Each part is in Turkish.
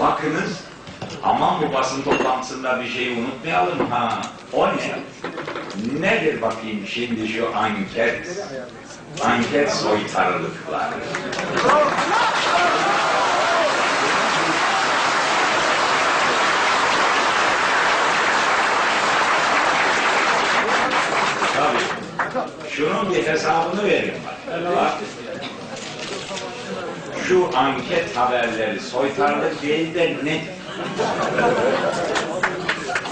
Bakınız aman bu basın toplantısında bir şeyi unutmayalım ha. O ne? Nedir bakayım şimdi şu anket? Anket soytarılıkları. Tabii. Şunun bir hesabını verin bak. Bak. Şu anket haberleri soytarlık değil de ne?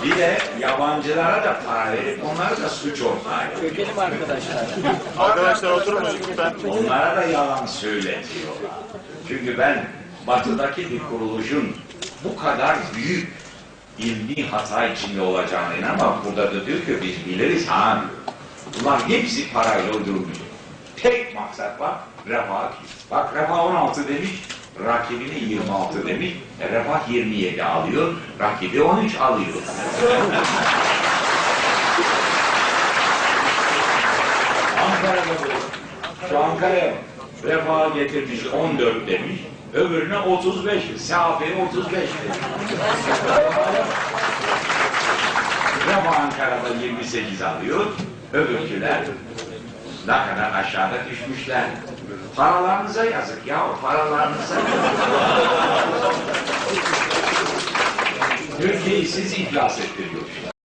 Bir de yabancılara da para verip onları da suç ortağı. Çökelim arkadaşlar. Arkadaşlar oturun lütfen. Onlara da yalan söyletiyorlar. Çünkü ben batıdaki bir kuruluşun bu kadar büyük ilmi hata içinde olacağına inanmam. Burada da diyor ki biz biliriz ha. Bunlar hepsi parayla uydurmuş. Tek maksat var, refah. Bak refah 16 demiş, rakibini 26 demiş. E, refah 27 alıyor, rakibi 13 alıyor. Ankara'da bu. Şu Ankara'ya refah getirmiş 14 demiş. Öbürüne 35. SAP 35 demiş. Refah Ankara'da 28 alıyor. Öbürküler ne kadar aşağıda düşmüşler. Paralarınıza yazık ya, paralarınıza Türkiye'yi siz iflas ettiriyorsunuz.